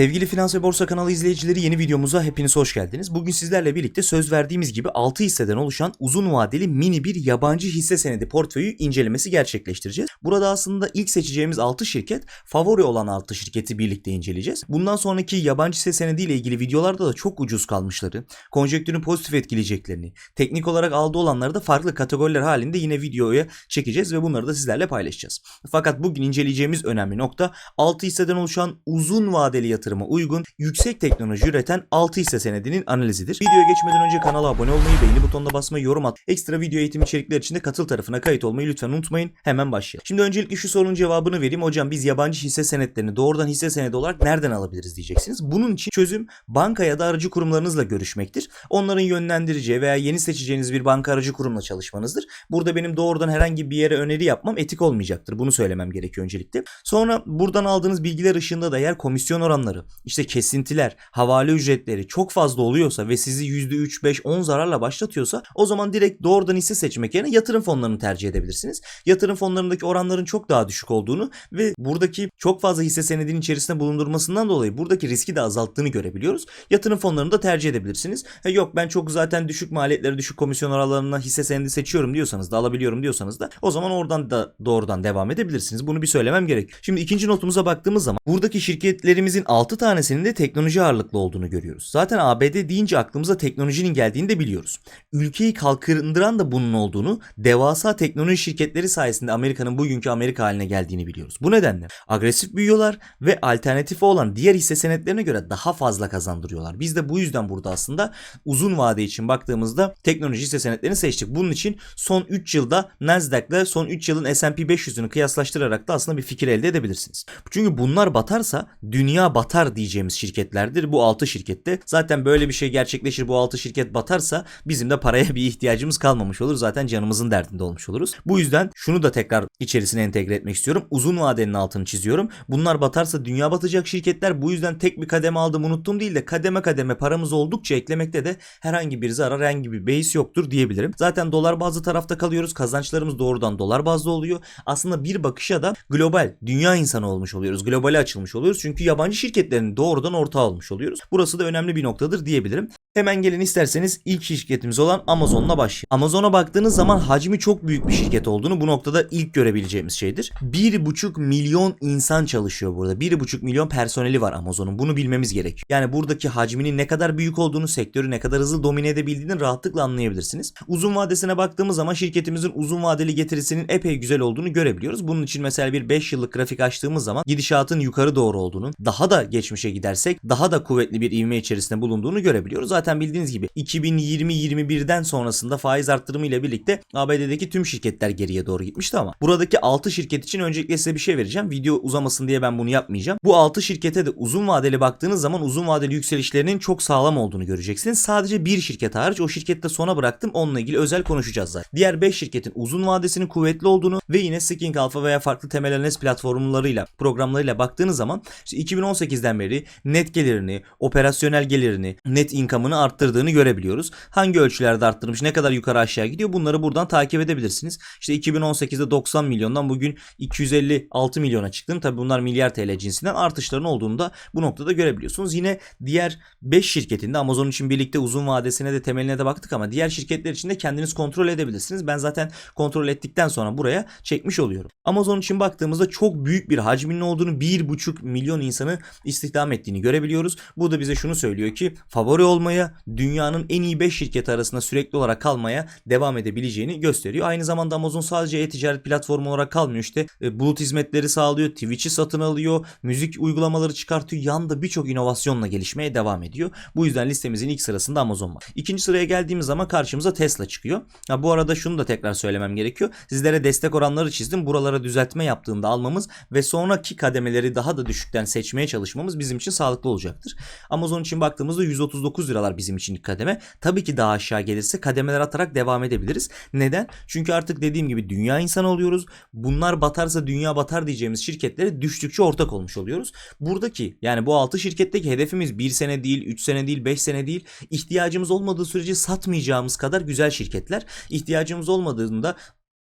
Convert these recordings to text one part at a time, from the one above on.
Sevgili Finans ve Borsa kanalı izleyicileri yeni videomuza hepiniz hoş geldiniz. Bugün sizlerle birlikte söz verdiğimiz gibi 6 hisseden oluşan uzun vadeli mini bir yabancı hisse senedi portföyü incelemesi gerçekleştireceğiz. Burada aslında ilk seçeceğimiz 6 şirket favori olan 6 şirketi birlikte inceleyeceğiz. Bundan sonraki yabancı hisse senedi ile ilgili videolarda da çok ucuz kalmışları, konjektürün pozitif etkileyeceklerini, teknik olarak aldı olanları da farklı kategoriler halinde yine videoya çekeceğiz ve bunları da sizlerle paylaşacağız. Fakat bugün inceleyeceğimiz önemli nokta 6 hisseden oluşan uzun vadeli yatırıma uygun yüksek teknoloji üreten 6 hisse senedinin analizidir. Videoya geçmeden önce kanala abone olmayı, beğeni butonuna basmayı, yorum at, ekstra video eğitim içerikleri için de katıl tarafına kayıt olmayı lütfen unutmayın. Hemen başlayalım. Şimdi öncelikle şu sorunun cevabını vereyim. Hocam biz yabancı hisse senetlerini doğrudan hisse senedi olarak nereden alabiliriz diyeceksiniz. Bunun için çözüm banka ya da aracı kurumlarınızla görüşmektir. Onların yönlendireceği veya yeni seçeceğiniz bir banka aracı kurumla çalışmanızdır. Burada benim doğrudan herhangi bir yere öneri yapmam etik olmayacaktır. Bunu söylemem gerekiyor öncelikle. Sonra buradan aldığınız bilgiler ışığında da eğer komisyon oranları, işte kesintiler, havale ücretleri çok fazla oluyorsa ve sizi %3, 5, 10 zararla başlatıyorsa o zaman direkt doğrudan hisse seçmek yerine yatırım fonlarını tercih edebilirsiniz. Yatırım fonlarındaki oranların çok daha düşük olduğunu ve buradaki çok fazla hisse senedinin içerisinde bulundurmasından dolayı buradaki riski de azalttığını görebiliyoruz. Yatırım fonlarını da tercih edebilirsiniz. Ha, yok ben çok zaten düşük maliyetleri, düşük komisyon oranlarına hisse senedi seçiyorum diyorsanız da alabiliyorum diyorsanız da o zaman oradan da doğrudan devam edebilirsiniz. Bunu bir söylemem gerek. Şimdi ikinci notumuza baktığımız zaman buradaki şirketlerimizin 6 tanesinin de teknoloji ağırlıklı olduğunu görüyoruz. Zaten ABD deyince aklımıza teknolojinin geldiğini de biliyoruz. Ülkeyi kalkındıran da bunun olduğunu, devasa teknoloji şirketleri sayesinde Amerika'nın bugünkü Amerika haline geldiğini biliyoruz. Bu nedenle agresif büyüyorlar ve alternatifi olan diğer hisse senetlerine göre daha fazla kazandırıyorlar. Biz de bu yüzden burada aslında uzun vade için baktığımızda teknoloji hisse senetlerini seçtik. Bunun için son 3 yılda Nasdaq'la son 3 yılın S&P 500'ünü kıyaslaştırarak da aslında bir fikir elde edebilirsiniz. Çünkü bunlar batarsa dünya batar diyeceğimiz şirketlerdir. Bu 6 şirkette. Zaten böyle bir şey gerçekleşir bu 6 şirket batarsa bizim de paraya bir ihtiyacımız kalmamış olur. Zaten canımızın derdinde olmuş oluruz. Bu yüzden şunu da tekrar içerisine entegre etmek istiyorum. Uzun vadenin altını çiziyorum. Bunlar batarsa dünya batacak şirketler. Bu yüzden tek bir kademe aldım unuttum değil de kademe kademe paramız oldukça eklemekte de herhangi bir zarar, herhangi bir beis yoktur diyebilirim. Zaten dolar bazlı tarafta kalıyoruz. Kazançlarımız doğrudan dolar bazlı oluyor. Aslında bir bakışa da global, dünya insanı olmuş oluyoruz. Globale açılmış oluyoruz. Çünkü yabancı şirketlerin doğrudan ortağı olmuş oluyoruz. Burası da önemli bir noktadır diyebilirim. Hemen gelin isterseniz ilk şirketimiz olan Amazon'la başlayalım. Amazon'a baktığınız zaman hacmi çok büyük bir şirket olduğunu bu noktada ilk görebileceğimiz şeydir. 1,5 milyon insan çalışıyor burada. 1,5 milyon personeli var Amazon'un. Bunu bilmemiz gerekiyor. Yani buradaki hacminin ne kadar büyük olduğunu, sektörü ne kadar hızlı domine edebildiğini rahatlıkla anlayabilirsiniz. Uzun vadesine baktığımız zaman şirketimizin uzun vadeli getirisinin epey güzel olduğunu görebiliyoruz. Bunun için mesela bir 5 yıllık grafik açtığımız zaman gidişatın yukarı doğru olduğunu, daha da geçmişe gidersek daha da kuvvetli bir ivme içerisinde bulunduğunu görebiliyoruz. Zaten bildiğiniz gibi 2020-21'den sonrasında faiz arttırımı ile birlikte ABD'deki tüm şirketler geriye doğru gitmişti ama buradaki 6 şirket için öncelikle size bir şey vereceğim. Video uzamasın diye ben bunu yapmayacağım. Bu 6 şirkete de uzun vadeli baktığınız zaman uzun vadeli yükselişlerinin çok sağlam olduğunu göreceksiniz. Sadece bir şirket hariç o şirkette sona bıraktım. Onunla ilgili özel konuşacağız zaten. Diğer 5 şirketin uzun vadesinin kuvvetli olduğunu ve yine Sking Alpha veya farklı temel analiz platformlarıyla, programlarıyla baktığınız zaman işte 2018'den beri net gelirini, operasyonel gelirini, net income'ını arttırdığını görebiliyoruz. Hangi ölçülerde arttırmış, ne kadar yukarı aşağı gidiyor bunları buradan takip edebilirsiniz. İşte 2018'de 90 milyondan bugün 256 milyona çıktığını tabi bunlar milyar TL cinsinden artışların olduğunu da bu noktada görebiliyorsunuz. Yine diğer 5 şirketinde Amazon için birlikte uzun vadesine de temeline de baktık ama diğer şirketler için de kendiniz kontrol edebilirsiniz. Ben zaten kontrol ettikten sonra buraya çekmiş oluyorum. Amazon için baktığımızda çok büyük bir hacminin olduğunu 1,5 milyon insanı istihdam ettiğini görebiliyoruz. Bu da bize şunu söylüyor ki favori olmaya, dünyanın en iyi 5 şirket arasında sürekli olarak kalmaya devam edebileceğini gösteriyor. Aynı zamanda Amazon sadece e-ticaret platformu olarak kalmıyor. İşte e, bulut hizmetleri sağlıyor, Twitch'i satın alıyor, müzik uygulamaları çıkartıyor. Yanında birçok inovasyonla gelişmeye devam ediyor. Bu yüzden listemizin ilk sırasında Amazon var. İkinci sıraya geldiğimiz zaman karşımıza Tesla çıkıyor. Ha, bu arada şunu da tekrar söylemem gerekiyor. Sizlere destek oranları çizdim. Buralara düzeltme yaptığında almamız ve sonraki kademeleri daha da düşükten seçmeye çalışmamız bizim için sağlıklı olacaktır. Amazon için baktığımızda 139 liralar bizim için ilk kademe. Tabii ki daha aşağı gelirse kademeler atarak devam edebiliriz. Neden? Çünkü artık dediğim gibi dünya insanı oluyoruz. Bunlar batarsa dünya batar diyeceğimiz şirketlere düştükçe ortak olmuş oluyoruz. Buradaki yani bu 6 şirketteki hedefimiz 1 sene değil, 3 sene değil, 5 sene değil. İhtiyacımız olmadığı sürece satmayacağımız kadar güzel şirketler. İhtiyacımız olmadığında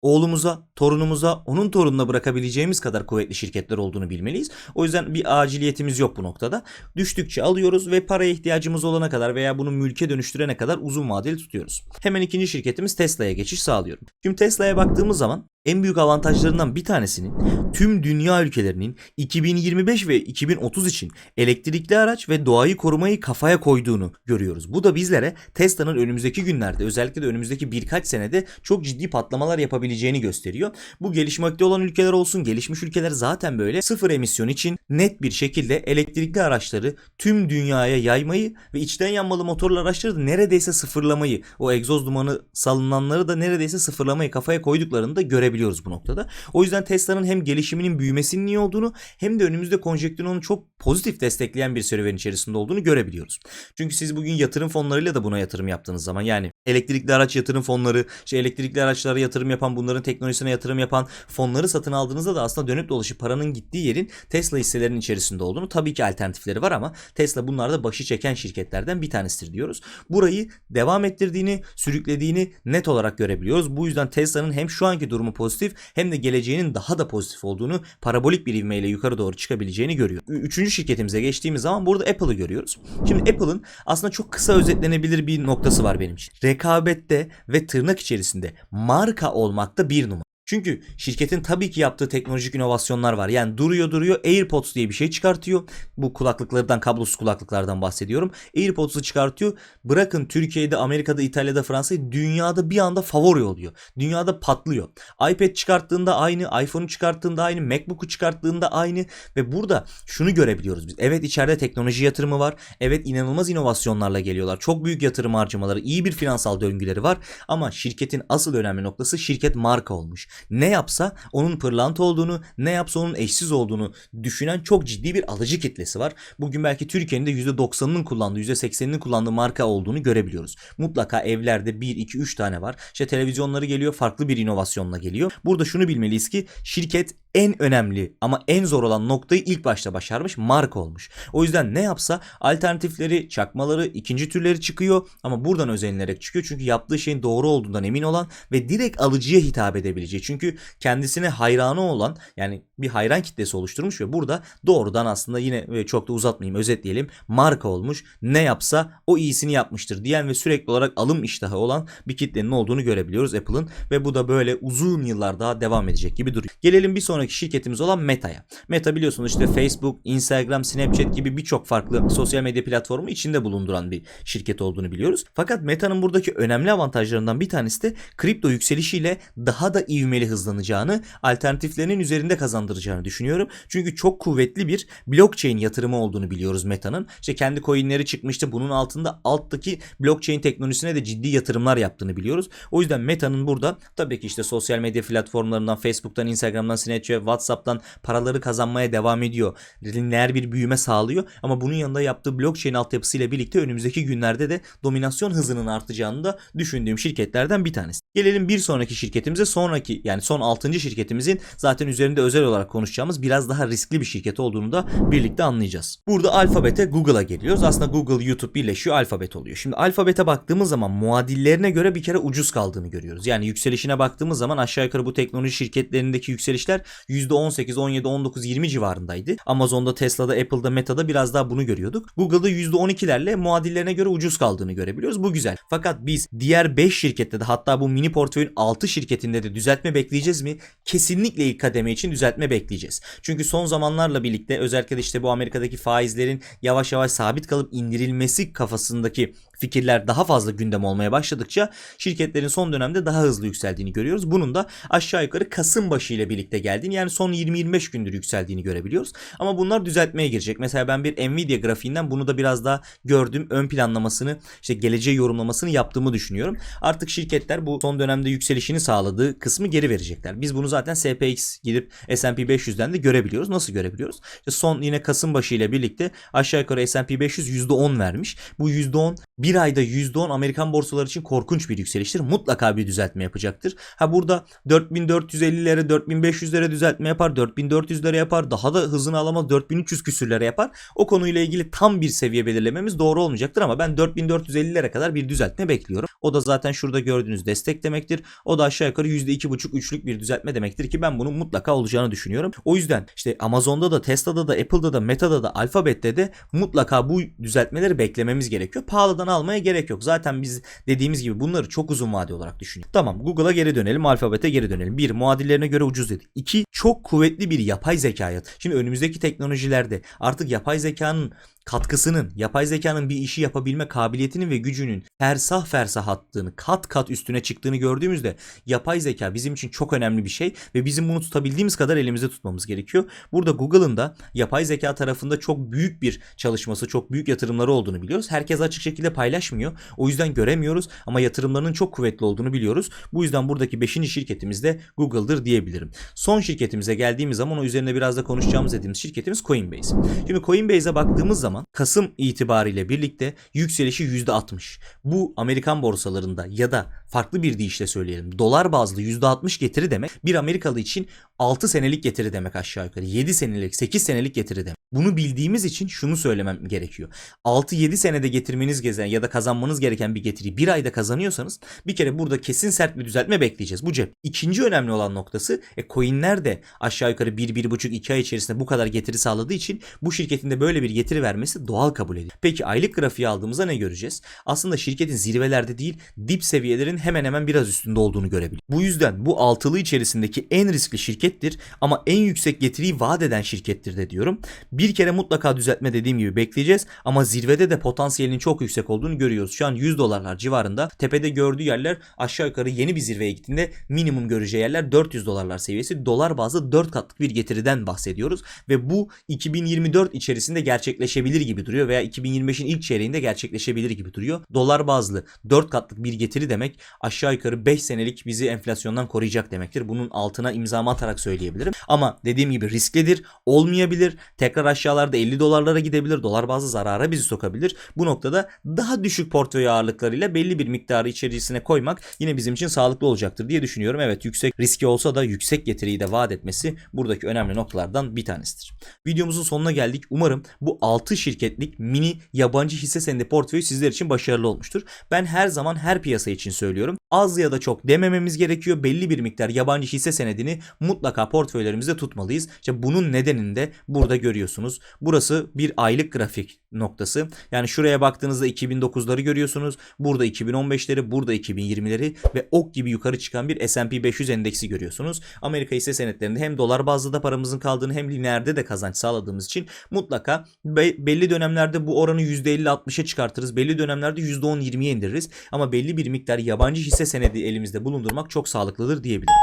oğlumuza, torunumuza, onun torununa bırakabileceğimiz kadar kuvvetli şirketler olduğunu bilmeliyiz. O yüzden bir aciliyetimiz yok bu noktada. Düştükçe alıyoruz ve paraya ihtiyacımız olana kadar veya bunu mülke dönüştürene kadar uzun vadeli tutuyoruz. Hemen ikinci şirketimiz Tesla'ya geçiş sağlıyorum. Şimdi Tesla'ya baktığımız zaman en büyük avantajlarından bir tanesinin tüm dünya ülkelerinin 2025 ve 2030 için elektrikli araç ve doğayı korumayı kafaya koyduğunu görüyoruz. Bu da bizlere Tesla'nın önümüzdeki günlerde özellikle de önümüzdeki birkaç senede çok ciddi patlamalar yapabileceğini gösteriyor. Bu gelişmekte olan ülkeler olsun, gelişmiş ülkeler zaten böyle sıfır emisyon için net bir şekilde elektrikli araçları tüm dünyaya yaymayı ve içten yanmalı motorlu araçları da neredeyse sıfırlamayı, o egzoz dumanı salınanları da neredeyse sıfırlamayı kafaya koyduklarını da görebiliyoruz bu noktada. O yüzden Tesla'nın hem gelişiminin büyümesinin iyi olduğunu hem de önümüzde konjektürün onu çok pozitif destekleyen bir serüven içerisinde olduğunu görebiliyoruz. Çünkü siz bugün yatırım fonlarıyla da buna yatırım yaptığınız zaman yani elektrikli araç yatırım fonları, işte elektrikli araçlara yatırım yapan, bunların teknolojisine yatırım yapan fonları satın aldığınızda da aslında dönüp dolaşıp paranın gittiği yerin Tesla hisselerinin içerisinde olduğunu tabii ki alternatifleri var ama Tesla bunlarda başı çeken şirketlerden bir tanesidir diyoruz. Burayı devam ettirdiğini, sürüklediğini net olarak görebiliyoruz. Bu yüzden Tesla'nın hem şu anki durumu pozitif hem de geleceğinin daha da pozitif olduğunu, parabolik bir ivmeyle yukarı doğru çıkabileceğini görüyor. Ü- Üçüncü şirketimize geçtiğimiz zaman burada Apple'ı görüyoruz. Şimdi Apple'ın aslında çok kısa özetlenebilir bir noktası var benim için. Rekabette ve tırnak içerisinde marka olmakta bir numara. Çünkü şirketin tabii ki yaptığı teknolojik inovasyonlar var. Yani duruyor duruyor AirPods diye bir şey çıkartıyor. Bu kulaklıklardan, kablosuz kulaklıklardan bahsediyorum. AirPods'u çıkartıyor. Bırakın Türkiye'de, Amerika'da, İtalya'da, Fransa'da dünyada bir anda favori oluyor. Dünyada patlıyor. iPad çıkarttığında aynı, iPhone'u çıkarttığında aynı, MacBook'u çıkarttığında aynı ve burada şunu görebiliyoruz biz. Evet içeride teknoloji yatırımı var. Evet inanılmaz inovasyonlarla geliyorlar. Çok büyük yatırım harcamaları, iyi bir finansal döngüleri var ama şirketin asıl önemli noktası şirket marka olmuş ne yapsa onun pırlanta olduğunu, ne yapsa onun eşsiz olduğunu düşünen çok ciddi bir alıcı kitlesi var. Bugün belki Türkiye'nin de %90'ının kullandığı, %80'inin kullandığı marka olduğunu görebiliyoruz. Mutlaka evlerde 1, 2, 3 tane var. İşte televizyonları geliyor, farklı bir inovasyonla geliyor. Burada şunu bilmeliyiz ki şirket en önemli ama en zor olan noktayı ilk başta başarmış marka olmuş. O yüzden ne yapsa alternatifleri, çakmaları, ikinci türleri çıkıyor ama buradan özenilerek çıkıyor. Çünkü yaptığı şeyin doğru olduğundan emin olan ve direkt alıcıya hitap edebileceği. Çünkü kendisine hayranı olan yani bir hayran kitlesi oluşturmuş ve burada doğrudan aslında yine e, çok da uzatmayayım özetleyelim marka olmuş. Ne yapsa o iyisini yapmıştır diyen ve sürekli olarak alım iştahı olan bir kitlenin olduğunu görebiliyoruz Apple'ın ve bu da böyle uzun yıllar daha devam edecek gibi duruyor. Gelelim bir sonraki şirketimiz olan Meta'ya. Meta biliyorsunuz işte Facebook, Instagram, Snapchat gibi birçok farklı sosyal medya platformu içinde bulunduran bir şirket olduğunu biliyoruz. Fakat Meta'nın buradaki önemli avantajlarından bir tanesi de kripto yükselişiyle daha da ivmeli hızlanacağını, alternatiflerinin üzerinde kazandıracağını düşünüyorum. Çünkü çok kuvvetli bir blockchain yatırımı olduğunu biliyoruz Meta'nın. İşte kendi coinleri çıkmıştı. Bunun altında alttaki blockchain teknolojisine de ciddi yatırımlar yaptığını biliyoruz. O yüzden Meta'nın burada tabii ki işte sosyal medya platformlarından, Facebook'tan, Instagram'dan, Snapchat, WhatsApp'tan paraları kazanmaya devam ediyor. Lineer bir büyüme sağlıyor ama bunun yanında yaptığı blockchain altyapısıyla birlikte önümüzdeki günlerde de dominasyon hızının artacağını da düşündüğüm şirketlerden bir tanesi. Gelelim bir sonraki şirketimize. Sonraki yani son 6. şirketimizin zaten üzerinde özel olarak konuşacağımız biraz daha riskli bir şirket olduğunu da birlikte anlayacağız. Burada Alphabet'e Google'a geliyoruz. Aslında Google, YouTube birleşiyor Alphabet oluyor. Şimdi Alphabet'e baktığımız zaman muadillerine göre bir kere ucuz kaldığını görüyoruz. Yani yükselişine baktığımız zaman aşağı yukarı bu teknoloji şirketlerindeki yükselişler %18, 17, 19, 20 civarındaydı. Amazon'da, Tesla'da, Apple'da, Meta'da biraz daha bunu görüyorduk. Google'da %12'lerle muadillerine göre ucuz kaldığını görebiliyoruz. Bu güzel. Fakat biz diğer 5 şirkette de hatta bu mini portföyün 6 şirketinde de düzeltme bekleyeceğiz mi? Kesinlikle ilk kademe için düzeltme bekleyeceğiz. Çünkü son zamanlarla birlikte özellikle işte bu Amerika'daki faizlerin yavaş yavaş sabit kalıp indirilmesi kafasındaki fikirler daha fazla gündem olmaya başladıkça şirketlerin son dönemde daha hızlı yükseldiğini görüyoruz. Bunun da aşağı yukarı Kasım başı ile birlikte geldiğini yani son 20-25 gündür yükseldiğini görebiliyoruz. Ama bunlar düzeltmeye girecek. Mesela ben bir Nvidia grafiğinden bunu da biraz daha gördüm. Ön planlamasını işte geleceği yorumlamasını yaptığımı düşünüyorum. Artık şirketler bu son dönemde yükselişini sağladığı kısmı geri verecekler. Biz bunu zaten SPX gidip S&P 500'den de görebiliyoruz. Nasıl görebiliyoruz? İşte son yine Kasım başı ile birlikte aşağı yukarı S&P 500 %10 vermiş. Bu %10 bir ayda %10 Amerikan borsaları için korkunç bir yükseliştir. Mutlaka bir düzeltme yapacaktır. Ha burada 4450'lere 4500'lere düzeltme yapar. 4400'lere yapar. Daha da hızını alamaz. 4300 küsürlere yapar. O konuyla ilgili tam bir seviye belirlememiz doğru olmayacaktır ama ben 4450'lere kadar bir düzeltme bekliyorum. O da zaten şurada gördüğünüz destek demektir. O da aşağı yukarı %2,5-3'lük bir düzeltme demektir ki ben bunun mutlaka olacağını düşünüyorum. O yüzden işte Amazon'da da Tesla'da da Apple'da da Meta'da da Alphabet'te de mutlaka bu düzeltmeleri beklememiz gerekiyor. Pahalıdan almaya gerek yok. Zaten biz dediğimiz gibi bunları çok uzun vade olarak düşünüyoruz. Tamam Google'a geri dönelim, Alphabet'e geri dönelim. Bir, muadillerine göre ucuz dedik. İki, çok kuvvetli bir yapay zekaya. Şimdi önümüzdeki teknolojilerde artık yapay zekanın katkısının, yapay zekanın bir işi yapabilme kabiliyetinin ve gücünün fersah fersah attığını, kat kat üstüne çıktığını gördüğümüzde yapay zeka bizim için çok önemli bir şey ve bizim bunu tutabildiğimiz kadar elimizde tutmamız gerekiyor. Burada Google'ın da yapay zeka tarafında çok büyük bir çalışması, çok büyük yatırımları olduğunu biliyoruz. Herkes açık şekilde paylaşmıyor. O yüzden göremiyoruz ama yatırımlarının çok kuvvetli olduğunu biliyoruz. Bu yüzden buradaki 5. şirketimiz de Google'dır diyebilirim. Son şirketimize geldiğimiz zaman o üzerine biraz da konuşacağımız dediğimiz şirketimiz Coinbase. Şimdi Coinbase'e baktığımız zaman Kasım itibariyle birlikte yükselişi %60. Bu Amerikan borsalarında ya da farklı bir deyişle söyleyelim. Dolar bazlı %60 getiri demek bir Amerikalı için 6 senelik getiri demek aşağı yukarı. 7 senelik 8 senelik getiri demek. Bunu bildiğimiz için şunu söylemem gerekiyor. 6-7 senede getirmeniz gereken ya da kazanmanız gereken bir getiriyi bir ayda kazanıyorsanız bir kere burada kesin sert bir düzeltme bekleyeceğiz. Bu cep. İkinci önemli olan noktası e, coinler de aşağı yukarı 1-1,5-2 ay içerisinde bu kadar getiri sağladığı için bu şirketin de böyle bir getiri vermesi doğal kabul edilir. Peki aylık grafiği aldığımızda ne göreceğiz? Aslında şirketin zirvelerde değil dip seviyelerin hemen hemen biraz üstünde olduğunu görebiliriz. Bu yüzden bu altılı içerisindeki en riskli şirkettir ama en yüksek getiriyi vaat eden şirkettir de diyorum. Bir kere mutlaka düzeltme dediğim gibi bekleyeceğiz ama zirvede de potansiyelinin çok yüksek olduğunu görüyoruz. Şu an 100 dolarlar civarında. Tepede gördüğü yerler aşağı yukarı yeni bir zirveye gittiğinde minimum göreceği yerler 400 dolarlar seviyesi. Dolar bazlı 4 katlık bir getiriden bahsediyoruz ve bu 2024 içerisinde gerçekleşebilir gibi duruyor veya 2025'in ilk çeyreğinde gerçekleşebilir gibi duruyor. Dolar bazlı 4 katlık bir getiri demek aşağı yukarı 5 senelik bizi enflasyondan koruyacak demektir. Bunun altına imzamı atarak söyleyebilirim. Ama dediğim gibi risklidir, olmayabilir. Tekrar aşağılarda 50 dolarlara gidebilir. Dolar bazlı zarara bizi sokabilir. Bu noktada daha düşük portföy ağırlıklarıyla belli bir miktarı içerisine koymak yine bizim için sağlıklı olacaktır diye düşünüyorum. Evet yüksek riski olsa da yüksek getiriyi de vaat etmesi buradaki önemli noktalardan bir tanesidir. Videomuzun sonuna geldik. Umarım bu 6 şirketlik mini yabancı hisse senedi portföyü sizler için başarılı olmuştur. Ben her zaman her piyasa için söylüyorum. Az ya da çok demememiz gerekiyor. Belli bir miktar yabancı hisse senedini mutlaka portföylerimizde tutmalıyız. İşte bunun nedenini de burada görüyorsunuz. Burası bir aylık grafik noktası. Yani şuraya baktığınızda 2009'ları görüyorsunuz. Burada 2015'leri, burada 2020'leri ve ok gibi yukarı çıkan bir S&P 500 endeksi görüyorsunuz. Amerika hisse senetlerinde hem dolar bazlı da paramızın kaldığını hem lineerde de kazanç sağladığımız için mutlaka be- belli dönemlerde bu oranı %50-60'a çıkartırız. Belli dönemlerde %10-20'ye indiririz. Ama belli bir miktar yabancı hisse senedi elimizde bulundurmak çok sağlıklıdır diyebilirim.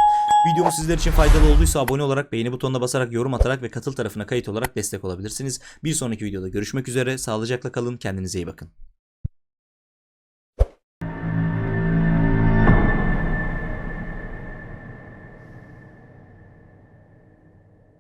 Videomuz sizler için faydalı olduysa abone olarak, beğeni butonuna basarak, yorum atarak ve katıl tarafına kayıt olarak destek olabilirsiniz. Bir sonraki videoda görüşmek üzere. Sağlıcakla kalın. Kendinize iyi bakın.